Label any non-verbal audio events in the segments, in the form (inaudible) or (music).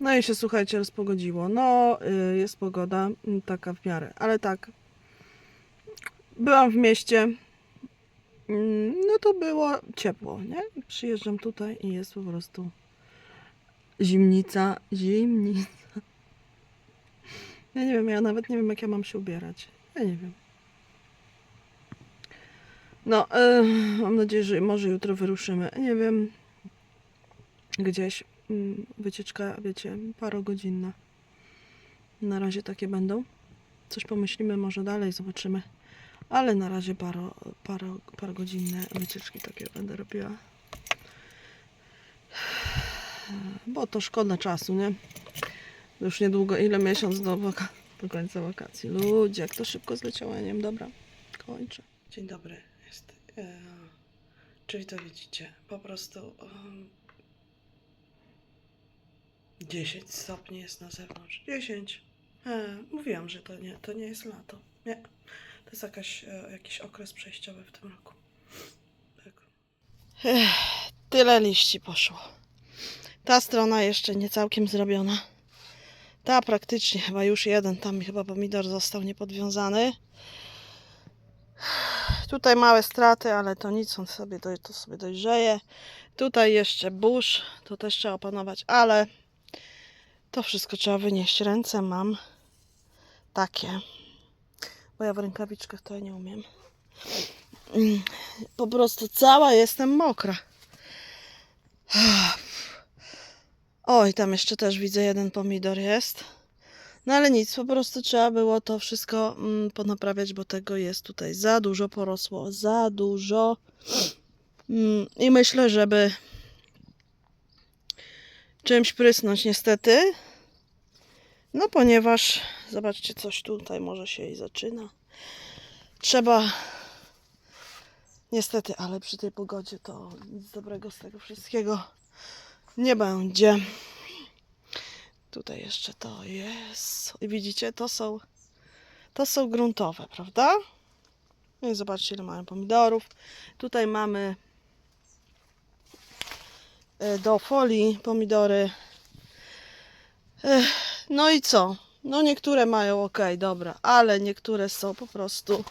No i się słuchajcie, rozpogodziło. No, y, jest pogoda mm, taka w miarę, ale tak. Byłam w mieście. mm, No to było ciepło, nie? Przyjeżdżam tutaj i jest po prostu zimnica, zimnica. Ja nie wiem, ja nawet nie wiem, jak ja mam się ubierać. Ja nie wiem. No, y, mam nadzieję, że może jutro wyruszymy. Nie wiem, gdzieś mm, wycieczka, wiecie, parogodzinna. Na razie takie będą. Coś pomyślimy może dalej, zobaczymy. Ale na razie paro, paro, parogodzinne wycieczki takie będę robiła. Bo to szkoda czasu, nie? Już niedługo, ile miesiąc do, do końca wakacji. Ludzie, jak to szybko zleciało, ja nie wiem, dobra, kończę. Dzień dobry, jest. E, czyli to widzicie, po prostu em, 10 stopni jest na zewnątrz. 10. E, mówiłam, że to nie, to nie jest lato. Nie. To jest jakaś, e, jakiś okres przejściowy w tym roku. Tak. Ech, tyle liści poszło. Ta strona jeszcze nie całkiem zrobiona. Ta praktycznie chyba już jeden. Tam chyba pomidor został niepodwiązany. Tutaj małe straty, ale to nic, on sobie, to sobie dojrzeje. Tutaj jeszcze burz, to też trzeba opanować, ale to wszystko trzeba wynieść. Ręce mam takie, bo ja w rękawiczkach to nie umiem. Mm, Po prostu cała jestem mokra. Oj, tam jeszcze też widzę jeden pomidor jest. No ale nic, po prostu trzeba było to wszystko mm, ponaprawiać, bo tego jest tutaj za dużo porosło, za dużo. Mm, I myślę, żeby czymś prysnąć niestety. No ponieważ, zobaczcie, coś tutaj może się i zaczyna. Trzeba, niestety, ale przy tej pogodzie to nic dobrego z tego wszystkiego nie będzie. Tutaj jeszcze to jest. I widzicie, to są, to są gruntowe, prawda? No i zobaczcie, ile mamy pomidorów. Tutaj mamy e, do folii pomidory. Ech, No i co? No niektóre mają ok, dobra, ale niektóre są po prostu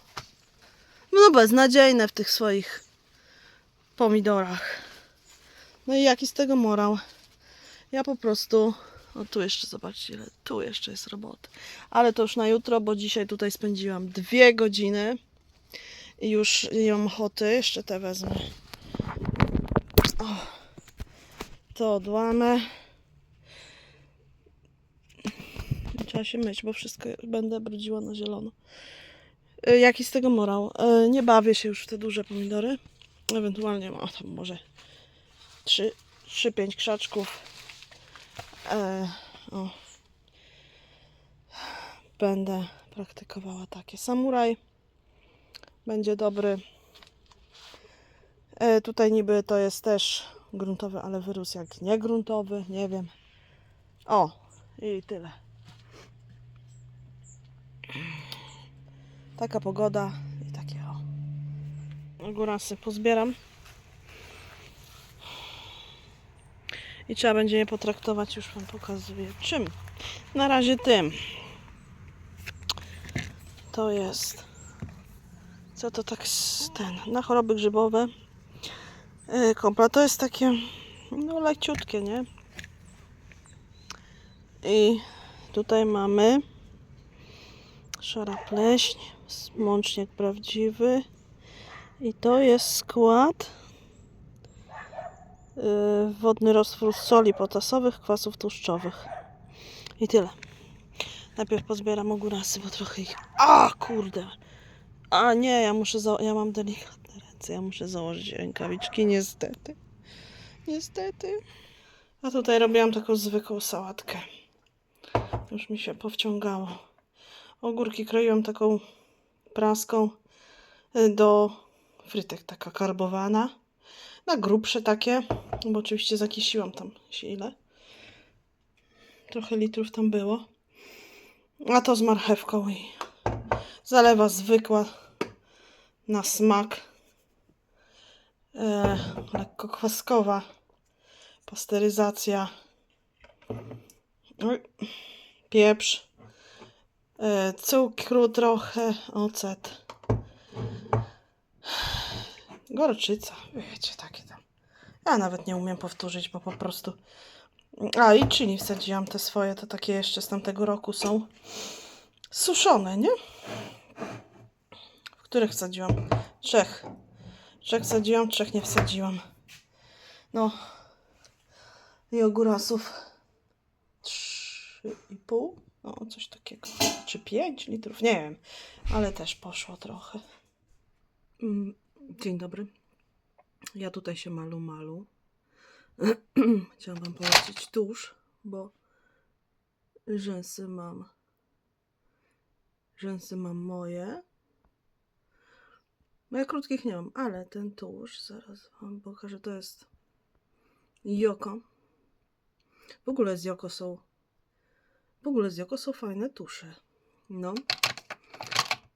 no beznadziejne w tych swoich pomidorach. No i jaki z tego morał? Ja po prostu o tu jeszcze zobaczcie, ile tu jeszcze jest roboty. Ale to już na jutro, bo dzisiaj tutaj spędziłam dwie godziny i już nie mam ochoty. Jeszcze te wezmę. O, to odłamę. Trzeba się myć, bo wszystko będę brudziła na zielono. Y, Jaki z tego morał? Y, Nie bawię się już w te duże pomidory. Ewentualnie, o tam może 3-5 krzaczków. E, o. Będę praktykowała takie. Samuraj będzie dobry. E, tutaj niby to jest też gruntowy, ale wyrósł jak niegruntowy, nie wiem. O, i tyle. Taka pogoda i takie o. Ogórasy pozbieram. I trzeba będzie je potraktować, już Wam pokazuję czym. Na razie tym. To jest. Co to tak ten? Na choroby grzybowe. Yy, Kompla to jest takie no leciutkie, nie? I tutaj mamy szara pleśń, smączniak prawdziwy. I to jest skład wodny roztwór soli potasowych, kwasów tłuszczowych. I tyle. Najpierw pozbieram ogórasy, bo trochę ich... A, kurde! A nie, ja muszę... Za... Ja mam delikatne ręce, ja muszę założyć rękawiczki, niestety. Niestety. A tutaj robiłam taką zwykłą sałatkę. Już mi się powciągało. Ogórki kroiłam taką praską y, do frytek, taka karbowana na grubsze takie, bo oczywiście zakisiłam tam się ile. Trochę litrów tam było. A to z marchewką i zalewa zwykła na smak. e, lekko kwaskowa, pasteryzacja, pieprz, e, cukru trochę, ocet, gorczyca, wiecie, takie tam. Ja nawet nie umiem powtórzyć, bo po prostu... A, i chili wsadziłam te swoje, to takie jeszcze z tamtego roku są suszone, nie? W których wsadziłam? Trzech. Trzech wsadziłam, trzech nie wsadziłam. No. I ogórasów trzy i pół. No, coś takiego. Czy pięć litrów? Nie wiem. Ale też poszło trochę. Mm, Dzień dobry. Ja tutaj się malu malu. (clears throat) Chciałam wam polecić tusz, bo rzęsy mam. Rzęsy mam moje. No ja krótkich nie mam, ale ten tusz, zaraz wam pokażę, to jest Joko. W ogóle z Joko są w ogóle z Joko są fajne tusze. No.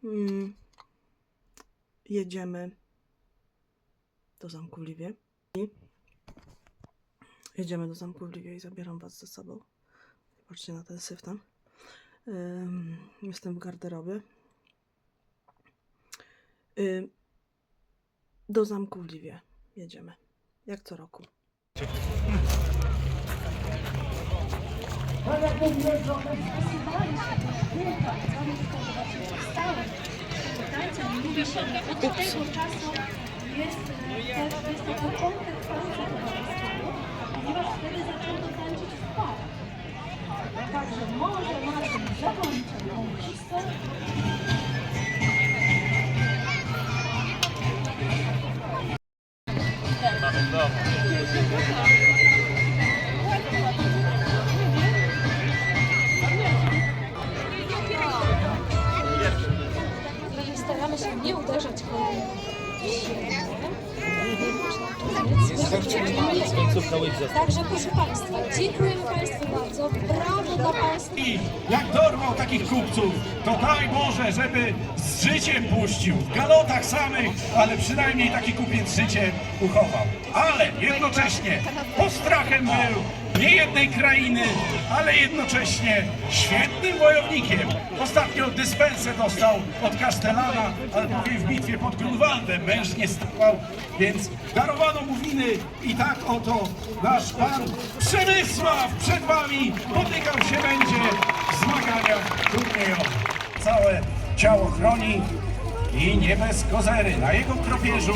Mm. Jedziemy do Zamku w Liwie. I Jedziemy do Zamku w Liwie i zabieram was ze sobą. Patrzcie na ten syf tam. Ym, Jestem w garderobie. Ym, Do Zamku w Liwie jedziemy. Jak co roku. Od tego czasu jest też jest taki kontakt państwa ponieważ wtedy zaczęto tańczyć w parach. Także może naszym zakończoną listę Staramy się nie uderzać ziemię. Także proszę Państwa, dziękujemy Państwu bardzo. Brawo dla Państwa. I jak dorwał takich kupców, to daj Boże, żeby z życiem puścił, w galotach samych, ale przynajmniej taki kupiec życie uchował. Ale jednocześnie postrachem był nie jednej krainy, ale jednocześnie świetnym wojownikiem. Ostatnio dyspensę dostał od Kasztelana, albowiem w bitwie pod Grunwaldem męż nie stał, więc darowano mu winy i tak oto nasz pan Przemysław przed wami potykał się będzie w zmaganiach turniejowych. Całe ciało chroni i nie bez kozery. Na jego kropieżu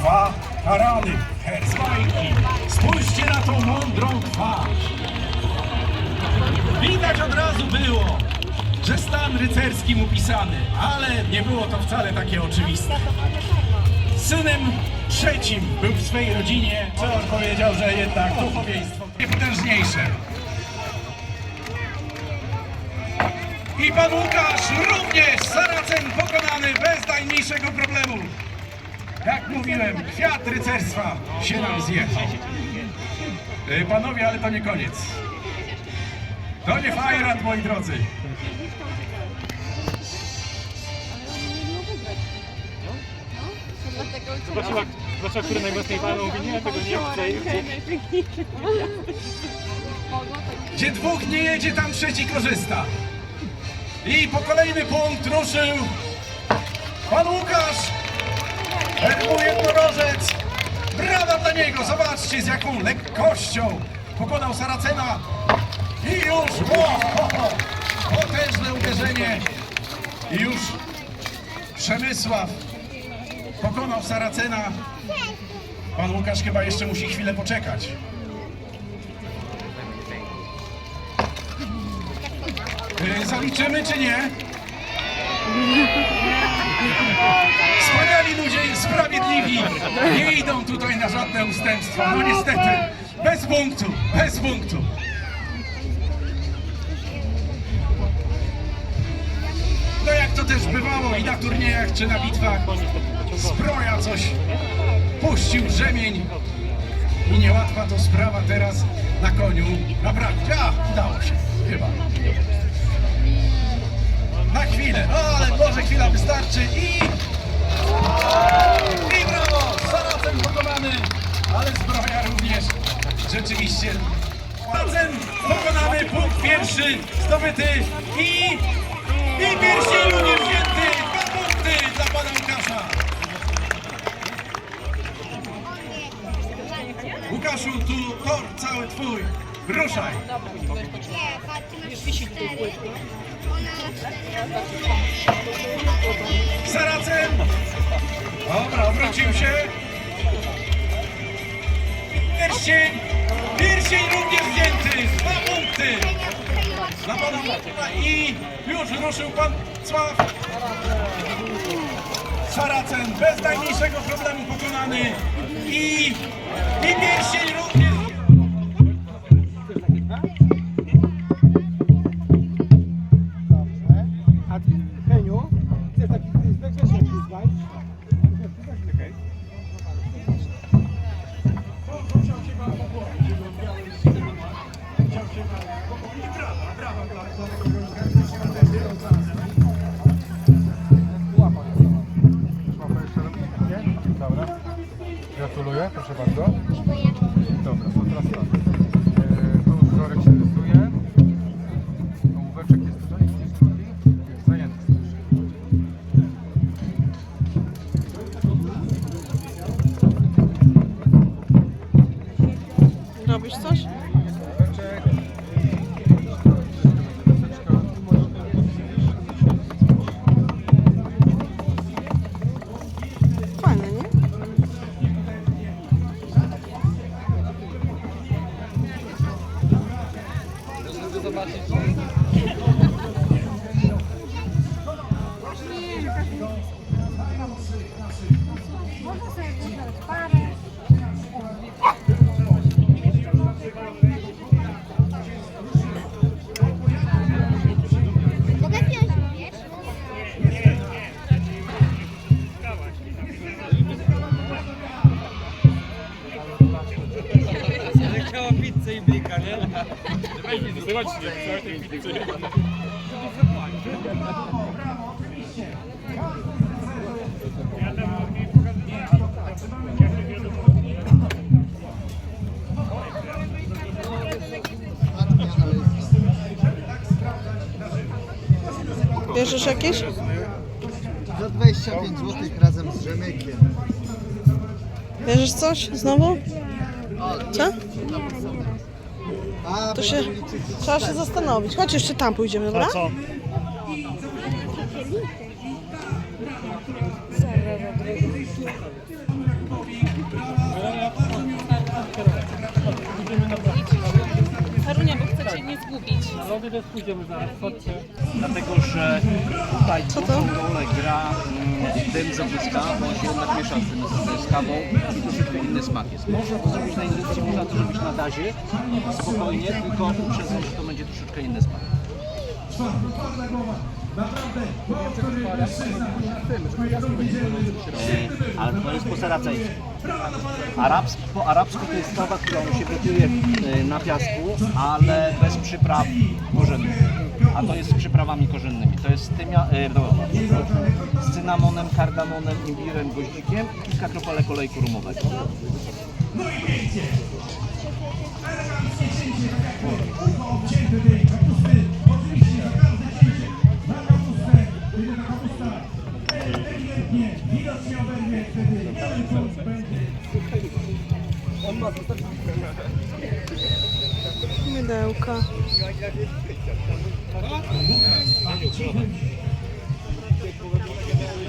dwa tarany, herzbajki. Spójrzcie na tą mądrą twarz. Widać od razu było, że stan rycerski mu pisany, ale nie było to wcale takie oczywiste. Synem trzecim był w swej rodzinie, co on powiedział, że jednak duchowieństwo najpotężniejsze. I pan Łukasz również, Saracen pokonany bez najmniejszego problemu. Jak mówiłem, kwiat rycerstwa się nam zjechał. Y, Panowie, ale to nie koniec. To nie fajrat, moi drodzy. Zobaczyła, zobaczyła który najmocniej walą, mówi nie, ja tego nie chcę. Gdzie dwóch nie jedzie, tam trzeci korzysta. I po kolejny punkt ruszył pan Łukasz. Był jednorożec. Brawa dla niego. Zobaczcie z jaką lekkością pokonał Saracena. I już, o, potężne uderzenie. I już Przemysław pokonał Saracena. Pan Łukasz chyba jeszcze musi chwilę poczekać. Y, Zaliczymy czy nie? (laughs) Wspaniali ludzie, sprawiedliwi, nie idą tutaj na żadne ustępstwa. No niestety, bez punktu, bez punktu. No jak to też bywało i na turniejach czy na bitwach, zbroja coś puścił rzemień i niełatwa to sprawa teraz na koniu naprawić. A, udało się, chyba. Na chwilę, ale może chwila wystarczy i... I brawo! Saracen pokonany, ale zbroja również rzeczywiście. Saracen pokonany, punkt pierwszy zdobyty i, i piersilu nie wzięty. Dwa punkty dla pana Łukasza. Łukaszu, tu tor cały twój. Ruszaj. Nie, patrz, ty masz cztery. Ona ma cztery. Saracen! Dobra, obrócił się. Pierścień! Pierścień również wzięty! Dwa punkty! Dla pana Marka. I już ruszył pan Sław. Saracen bez najmniejszego problemu pokonany. I, i pierścień również. Pizzy. Bierzesz jakieś? Za 25 zł razem z rzemykiem. Bierzesz coś znowu? Co? To się, trzeba się zastanowić. Chodź jeszcze tam pójdziemy, dobra? Co? Harunia, Lody też pójdziemy zaraz, chodźcie. Dlatego, że tutaj Co to? dużą rolę gra mm, dym z ogniska, bo on się jednak miesza z tym z, z kawą i troszeczkę inny smak jest. Można to zrobić na indukcji, można to zrobić na gazie, spokojnie, tylko uprzedzam, że to będzie troszeczkę inny smak. E, ale to jest po saraceńsku. Arabs, po arabsku to jest kawa, którą się gotuje e, na piasku, ale bez przypraw korzennych. A to jest z przyprawami korzennymi. To jest z, tymia, e, no, z cynamonem, kardamonem, imbirem, goździkiem i kilka kropelek olejku rumowego. Mydełka.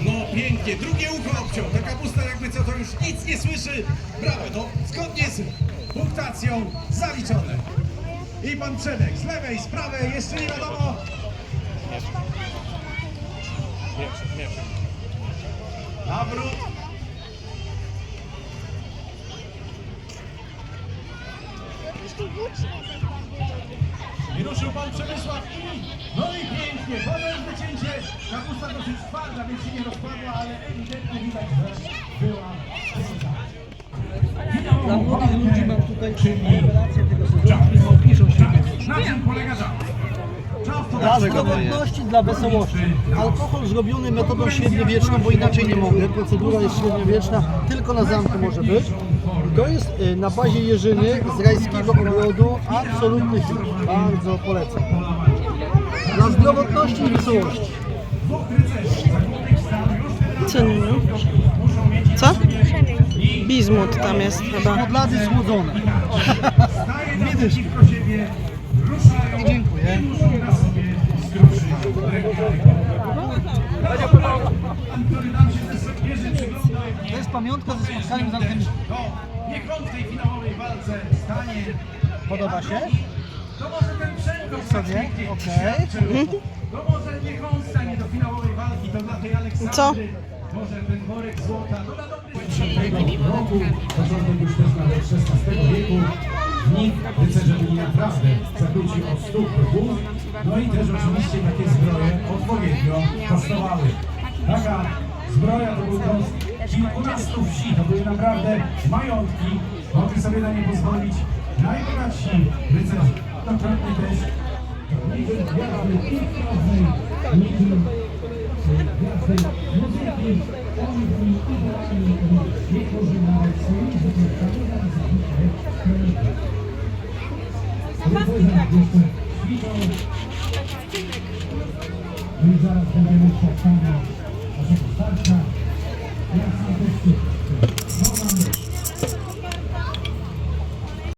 No pięknie, drugie ucho obciął. Ta kapusta jakby co to już nic nie słyszy. Brawo, to zgodnie z punktacją zaliczone. I pan Przemek z lewej, z prawej, jeszcze nie wiadomo. Nawrót. I ruszył pan Przemysław i no i pięknie, potem wycięcie. Kapusta dosyć twarda, więc się nie rozpadła, ale ewidentnie widać, że była Dla młodych ludzi mam tutaj rewelację tego sezonu. Na czym polega żart? Dla zdrowotności, dla wesołości. Alkohol zrobiony metodą średniowieczną, bo inaczej nie mogę. Procedura jest średniowieczna, tylko na zamku może być. To jest y, na bazie jeżyny z rajskiego ogrodu. Absolutny hit. Bardzo polecam. Dla zdrowotności i wesołości. Nie? Co? Bizmut tam jest chyba. Podlady schłodzone. (laughs) Widzisz. Dziękuję. To jest pamiątka ze spotkaniem z alchemistą. Niech on w tej finałowej walce stanie. Podoba się? To może ten przęgł Sobie. To może niech on stanie do finałowej walki, to dla tej Aleksandry. Co? Może ten worek złota, to na dobry roku, początek już też nawet XVI wieku. Nikt rycerze byli naprawdę zakryci od stóp do głów. No i też oczywiście takie zbroje odpowiednio kosztowały. Taka zbroja to był koszt kilkunastu wsi, to były naprawdę majątki. Mogli sobie na nie pozwolić najbogatsi rycerze. Dokładnie też niby gwiazdy kulturowej, niby gwiazdy muzyki, i zaraz będziemy świadkami naszego starcia.